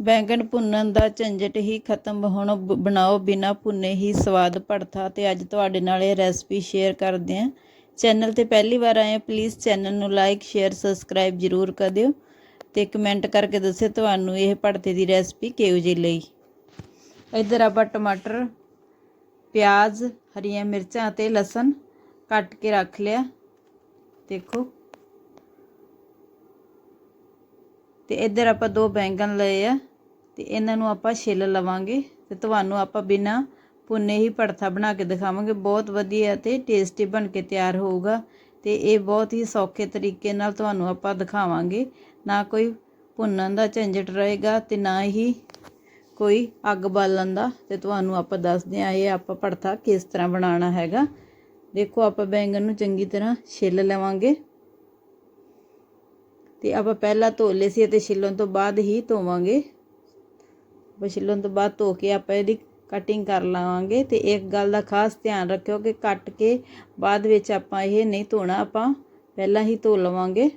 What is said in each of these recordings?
ਬੈਂਗਣ ਭੁੰਨਣ ਦਾ ਝੰਜਟ ਹੀ ਖਤਮ। ਹੋਣ ਬਣਾਓ ਬਿਨਾ ਭੁੰਨੇ ਹੀ ਸਵਾਦ ਭੜਥਾ। ਤੇ ਅੱਜ ਤੁਹਾਡੇ ਨਾਲ ਇਹ ਰੈਸਪੀ ਸ਼ੇਅਰ ਕਰਦੇ ਹਾਂ ਚੈਨਲ ਤੇ ਪਹਿਲੀ ਵਾਰ ਆਏ ਹੋ ਪਲੀਜ਼ ਚੈਨਲ ਨੂੰ ਲਾਈਕ ਸ਼ੇਅਰ ਸਬਸਕ੍ਰਾਈਬ ਜ਼ਰੂਰ ਕਰ ਦਿਓ ਤੇ ਕਮੈਂਟ ਕਰਕੇ ਦੱਸਿਓ ਤੁਹਾਨੂੰ ਇਹ ਭੜਥੇ ਦੀ ਰੈਸਪੀ ਕਿਹੋ ਜਿਹੀ ਲਈ। ਇੱਧਰ ਆਪਾਂ ਟਮਾਟਰ, ਪਿਆਜ਼, ਹਰੀਆਂ ਮਿਰਚਾਂ ਅਤੇ ਲਸਣ ਕੱਟ ਕੇ ਰੱਖ ਲਿਆ। ਦੇਖੋ। ਤੇ ਇੱਧਰ ਆਪਾਂ ਦੋ ਬੈਂਗਣ ਲਏ ਆ। ਤੇ ਇਹਨਾਂ ਨੂੰ ਆਪਾਂ ਛਿੱਲ ਲਵਾਂਗੇ ਤੇ ਤੁਹਾਨੂੰ ਆਪਾਂ ਬਿਨਾ ਭੁੰਨੇ ਹੀ ਭੜਥਾ ਬਣਾ ਕੇ ਦਿਖਾਵਾਂਗੇ। ਬਹੁਤ ਵਧੀਆ ਤੇ ਟੇਸਟੀ ਬਣ ਕੇ ਤਿਆਰ ਹੋਊਗਾ ਤੇ ਇਹ ਬਹੁਤ ਹੀ ਸੌਖੇ ਤਰੀਕੇ ਨਾਲ ਤੁਹਾਨੂੰ ਆਪਾਂ ਦਿਖਾਵਾਂਗੇ। ਨਾ ਕੋਈ ਭੁੰਨਣ ਦਾ ਝੰਜਟ ਰਹੇਗਾ ਤੇ ਨਾ ਹੀ ਕੋਈ ਅੱਗ ਬਾਲਣ ਦਾ ਤੇ ਤੁਹਾਨੂੰ ਆਪਾਂ ਦੱਸਦੇ ਆ ਇਹ ਆਪਾਂ ਭੜਥਾ ਕਿਸ ਤਰ੍ਹਾਂ ਬਣਾਉਣਾ ਹੈਗਾ। ਦੇਖੋ ਆਪਾਂ ਬੈਂਗਣ ਨੂੰ ਚੰਗੀ ਤਰ੍ਹਾਂ ਛਿੱਲ ਲਵਾਂਗੇ। ਤੇ ਆਪਾਂ ਪਹਿਲਾਂ ਧੋ ਲਏ ਸੀ ਅਤੇ ਛਿੱਲਣ ਤੋਂ ਬਾਅਦ ਹੀ ਧੋਵਾਂਗੇ। ਛਿੱਲਣ ਤੋਂ ਬਾਅਦ ਧੋ ਕੇ ਆਪਾਂ ਇਹਦੀ ਕਟਿੰਗ ਕਰ ਲਵਾਂਗੇ ਤੇ ਇੱਕ ਗੱਲ ਦਾ ਖਾਸ ਧਿਆਨ ਰੱਖਿਓ ਕਿ ਕੱਟ ਕੇ ਬਾਅਦ ਵਿੱਚ ਆਪਾਂ ਇਹ ਨਹੀਂ ਧੋਣਾ, ਆਪਾਂ ਪਹਿਲਾਂ ਹੀ ਧੋ ਲਵਾਂਗੇ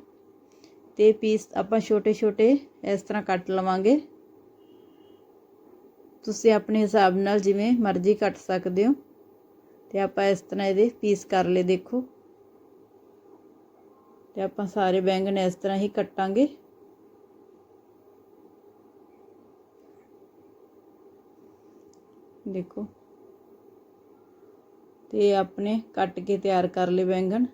ਤੇ ਪੀਸ ਆਪਾਂ ਛੋਟੇ ਛੋਟੇ ਇਸ ਤਰ੍ਹਾਂ ਕੱਟ ਲਵਾਂਗੇ। ਤੁਸੀਂ ਆਪਣੇ ਹਿਸਾਬ ਨਾਲ ਜਿਵੇਂ ਮਰਜ਼ੀ ਕੱਟ ਸਕਦੇ ਹੋ ਤੇ ਆਪਾਂ ਇਸ ਤਰ੍ਹਾਂ ਇਹਦੇ ਪੀਸ ਕਰ ਲਏ, ਦੇਖੋ। ਤੇ ਆਪਾਂ ਸਾਰੇ ਬੈਂਗਣ ਇਸ ਤਰ੍ਹਾਂ ਹੀ ਕੱਟਾਂਗੇ। ਦੇਖੋ। ਤੇ ਆਪਣੇ ਕੱਟ ਕੇ ਤਿਆਰ ਕਰ ਲਏ ਬੈਂਗਣ।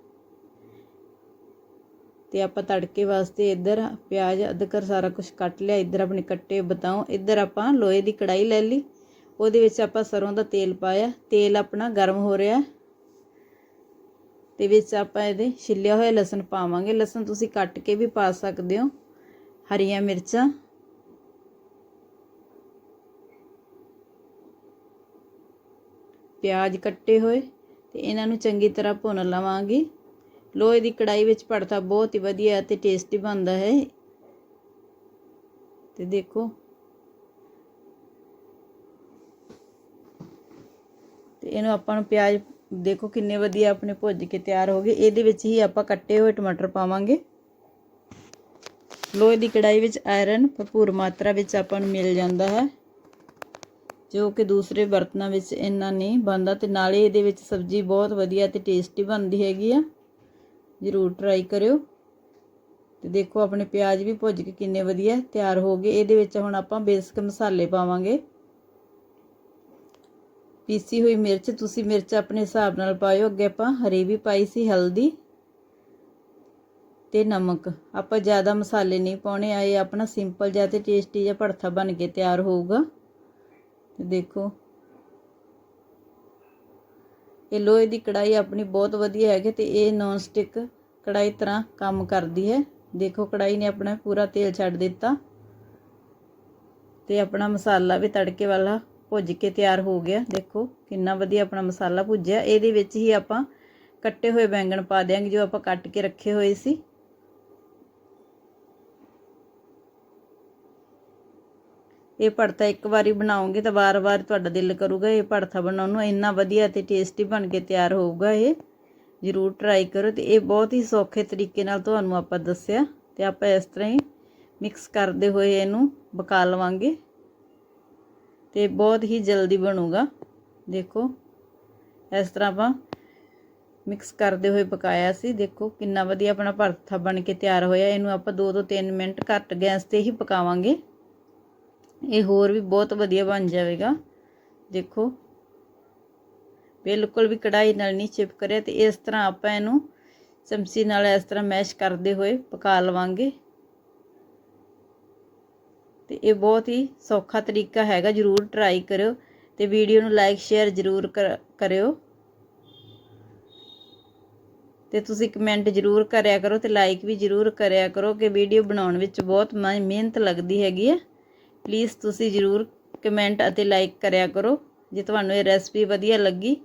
ਤੇ ਆਪਾਂ ਤੜਕੇ ਵਾਸਤੇ ਇੱਧਰ ਪਿਆਜ਼, ਅਦਰਕ ਸਾਰਾ ਕੁਝ ਕੱਟ ਲਿਆ। ਇੱਧਰ ਆਪਣੇ ਕੱਟੇ ਬਤਾਓ ਇੱਧਰ ਆਪਾਂ ਲੋਹੇ ਦੀ ਕੜਾਈ ਲੈ ਲਈ। ਉਹਦੇ ਵਿੱਚ ਆਪਾਂ ਸਰੋਂ ਦਾ ਤੇਲ ਪਾਇਆ। ਤੇਲ ਆਪਣਾ ਗਰਮ ਹੋ ਰਿਹਾ। ਤੇ ਵਿੱਚ ਆਪਾਂ ਇਹਦੇ ਛਿੱਲਿਆ ਹੋਇਆ ਲਸਣ ਪਾਵਾਂਗੇ। ਲਸਣ ਤੁਸੀਂ ਕੱਟ ਕੇ ਵੀ ਪਾ ਸਕਦੇ ਹੋ। ਹਰੀਆਂ ਮਿਰਚਾਂ। ਪਿਆਜ਼ ਕੱਟੇ ਹੋਏ ਤੇ ਇਹਨਾਂ ਨੂੰ ਚੰਗੀ ਤਰ੍ਹਾਂ ਭੁੰਨ ਲਵਾਂਗੀ। ਲੋਹੇ ਦੀ ਕੜਾਈ ਵਿੱਚ ਭੜਥਾ ਬਹੁਤ ਹੀ ਵਧੀਆ ਤੇ ਟੇਸਟੀ ਬਣਦਾ ਹੈ। ਤੇ ਦੇਖੋ। ਤੇ ਇਹਨੂੰ ਆਪਾਂ ਨੂੰ ਪਿਆਜ਼ ਦੇਖੋ ਕਿੰਨੇ ਵਧੀਆ ਆਪਣੇ ਭੁੱਜ ਕੇ ਤਿਆਰ ਹੋ ਗਏ। ਇਹਦੇ ਵਿੱਚ ਹੀ ਆਪਾਂ ਕੱਟੇ ਹੋਏ ਟਮਾਟਰ ਪਾਵਾਂਗੇ। ਲੋਹੇ ਦੀ ਕੜਾਈ ਵਿੱਚ ਆਇਰਨ ਭਰਪੂਰ ਮਾਤਰਾ ਵਿੱਚ ਆਪਾਂ ਨੂੰ ਮਿਲ ਜਾਂਦਾ ਹੈ। ਜੋ ਕਿ ਦੂਸਰੇ ਬਰਤਨਾਂ ਵਿੱਚ ਇੰਨਾ ਨਹੀਂ ਬਣਦਾ ਤੇ ਨਾਲੇ ਇਹਦੇ ਵਿੱਚ ਸਬਜ਼ੀ ਬਹੁਤ ਵਧੀਆ ਤੇ ਟੇਸਟੀ ਬਣਦੀ ਹੈਗੀ ਆ। ਜ਼ਰੂਰ ਟਰਾਈ ਕਰਿਓ। ਤੇ ਦੇਖੋ ਆਪਣੇ ਪਿਆਜ਼ ਵੀ ਭੁੱਜ ਕੇ ਕਿੰਨੇ ਵਧੀਆ ਤਿਆਰ ਹੋ ਗਏ। ਇਹਦੇ ਵਿੱਚ ਹੁਣ ਆਪਾਂ ਬੇਸਿਕ ਮਸਾਲੇ ਪਾਵਾਂਗੇ। ਪੀਸੀ ਹੋਈ ਮਿਰਚ, ਤੁਸੀਂ ਮਿਰਚ ਆਪਣੇ ਹਿਸਾਬ ਨਾਲ ਪਾਇਓ। ਅੱਗੇ ਆਪਾਂ ਹਰੀ ਵੀ ਪਾਈ ਸੀ, ਹਲਦੀ ਤੇ ਨਮਕ। ਆਪਾਂ ਜ਼ਿਆਦਾ ਮਸਾਲੇ ਨਹੀਂ ਪਾਉਣੇ ਆਏ ਆਪਣਾ ਸਿੰਪਲ ਜਿਹਾ ਤੇ ਟੇਸਟੀ ਜਿਹਾ ਭੜਥਾ ਬਣ ਕੇ ਤਿਆਰ ਹੋਊਗਾ। ਦੇਖੋ। ਇਹ ਲੋਹੇ ਦੀ ਕੜਾਈ ਆਪਣੀ ਬਹੁਤ ਵਧੀਆ ਹੈਗੀ ਤੇ ਇਹ ਨੌਨ ਸਟਿਕ ਕੜਾਈ ਤਰ੍ਹਾਂ ਕੰਮ ਕਰਦੀ ਹੈ। ਦੇਖੋ, ਕੜਾਈ ਨੇ ਆਪਣਾ ਪੂਰਾ ਤੇਲ ਛੱਡ ਦਿੱਤਾ ਤੇ ਆਪਣਾ ਮਸਾਲਾ ਵੀ ਤੜਕੇ ਵਾਲਾ ਭੁੱਜ ਕੇ ਤਿਆਰ ਹੋ ਗਿਆ। ਦੇਖੋ, ਕਿੰਨਾ ਵਧੀਆ ਆਪਣਾ ਮਸਾਲਾ ਭੁੱਜਿਆ। ਇਹਦੇ ਵਿੱਚ ਹੀ ਆਪਾਂ ਕੱਟੇ ਹੋਏ ਬੈਂਗਣ ਪਾ ਦਿਆਂਗੇ, ਜੋ ਆਪਾਂ ਕੱਟ ਕੇ ਰੱਖੇ ਹੋਏ ਸੀ। ਇਹ ਭੜਥਾ ਇੱਕ ਵਾਰੀ ਬਣਾਉਂਗੇ ਤਾਂ ਵਾਰ-ਵਾਰ ਤੁਹਾਡਾ ਦਿਲ ਕਰੂਗਾ ਇਹ ਭੜਥਾ ਬਣਾਉਣ ਨੂੰ। ਇੰਨਾ ਵਧੀਆ ਤੇ ਟੇਸਟੀ ਬਣ ਕੇ ਤਿਆਰ ਹੋਊਗਾ ਇਹ। ਜ਼ਰੂਰ ਟਰਾਈ ਕਰੋ ਤੇ ਇਹ ਬਹੁਤ ਹੀ ਸੌਖੇ ਤਰੀਕੇ ਨਾਲ ਤੁਹਾਨੂੰ ਆਪਾਂ ਦੱਸਿਆ ਤੇ ਆਪਾਂ ਇਸ ਤਰ੍ਹਾਂ ਹੀ ਮਿਕਸ ਕਰਦੇ ਹੋਏ ਇਹਨੂੰ ਪਕਾ ਲਵਾਂਗੇ ਤੇ ਬਹੁਤ ਹੀ ਜਲਦੀ ਬਣੂਗਾ। ਦੇਖੋ, ਇਸ ਤਰ੍ਹਾਂ ਆਪਾਂ ਮਿਕਸ ਕਰਦੇ ਹੋਏ ਪਕਾਇਆ ਸੀ। ਦੇਖੋ, ਕਿੰਨਾ ਵਧੀਆ ਆਪਣਾ ਭਰਥਾ ਬਣ ਕੇ ਤਿਆਰ ਹੋਇਆ। ਇਹਨੂੰ ਆਪਾਂ 2 ਤੋਂ 3 ਮਿੰਟ ਘੱਟ ਗੈਸ ਤੇ ਹੀ ਪਕਾਵਾਂਗੇ। ਇਹ ਹੋਰ ਵੀ ਬਹੁਤ ਵਧੀਆ ਬਣ ਜਾਵੇਗਾ। ਦੇਖੋ। ਬਿਲਕੁਲ ਵੀ ਕੜਾਈ ਨਾਲ ਨਹੀਂ ਚਿਪਕ ਰਿਹਾ ਤੇ ਇਸ ਤਰ੍ਹਾਂ ਆਪਾਂ ਇਹਨੂੰ ਚਮਚੀ ਨਾਲ ਇਸ ਤਰ੍ਹਾਂ ਮੈਸ਼ ਕਰਦੇ ਹੋਏ ਪਕਾ ਲਵਾਂਗੇ। ਤੇ ਇਹ ਬਹੁਤ ਹੀ ਸੌਖਾ ਤਰੀਕਾ ਹੈਗਾ, ਜਰੂਰ ਟਰਾਈ ਕਰਿਓ ਤੇ ਵੀਡੀਓ ਨੂੰ ਲਾਈਕ ਸ਼ੇਅਰ ਜਰੂਰ ਕਰਿਓ। ਤੇ ਤੁਸੀਂ ਕਮੈਂਟ ਜਰੂਰ ਕਰਿਆ ਕਰੋ ਤੇ ਲਾਈਕ ਵੀ ਜਰੂਰ ਕਰਿਆ ਕਰੋ ਕਿ ਵੀਡੀਓ ਬਣਾਉਣ ਵਿੱਚ ਬਹੁਤ ਮਿਹਨਤ ਲੱਗਦੀ ਹੈਗੀ ਹੈ। ਪਲੀਜ਼ ਤੁਸੀਂ ਜਰੂਰ ਕਮੈਂਟ ਅਤੇ ਲਾਈਕ ਕਰਿਆ ਕਰੋ, ਜੇ ਤੁਹਾਨੂੰ ਇਹ ਰੈਸਪੀ ਵਧੀਆ ਲੱਗੀ,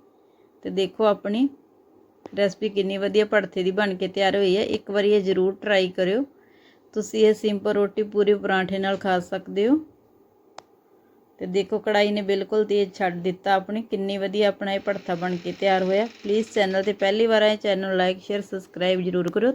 ਤੇ ਦੇਖੋ ਆਪਣੀ ਰੈਸਪੀ ਕਿੰਨੀ ਵਧੀਆ ਭੜਥੇ ਦੀ ਬਣ ਕੇ ਤਿਆਰ ਹੋਈ ਹੈ। ਇੱਕ ਵਾਰੀ ਇਹ ਜਰੂਰ ਟਰਾਈ ਕਰਿਓ। ਤੁਸੀਂ ਇਹ ਸਿੰਪਲ ਰੋਟੀ ਪੂਰੀ ਪਰਾਂਠੇ ਨਾਲ ਖਾ ਸਕਦੇ ਹੋ। ਤੇ ਦੇਖੋ ਕੜਾਈ ਨੇ ਬਿਲਕੁਲ ਤੇਜ਼ ਛੱਡ ਦਿੱਤਾ ਆਪਣੀ, ਕਿੰਨੀ ਵਧੀਆ ਆਪਣਾ ਇਹ ਭੜਥਾ ਬਣ ਕੇ ਤਿਆਰ ਹੋਇਆ। ਪਲੀਜ਼ ਚੈਨਲ ਤੇ ਪਹਿਲੀ ਵਾਰ ਆਏ ਚੈਨਲ ਲਾਈਕ ਸ਼ੇਅਰ ਸਬਸਕ੍ਰਾਈਬ ਜਰੂਰ ਕਰੋ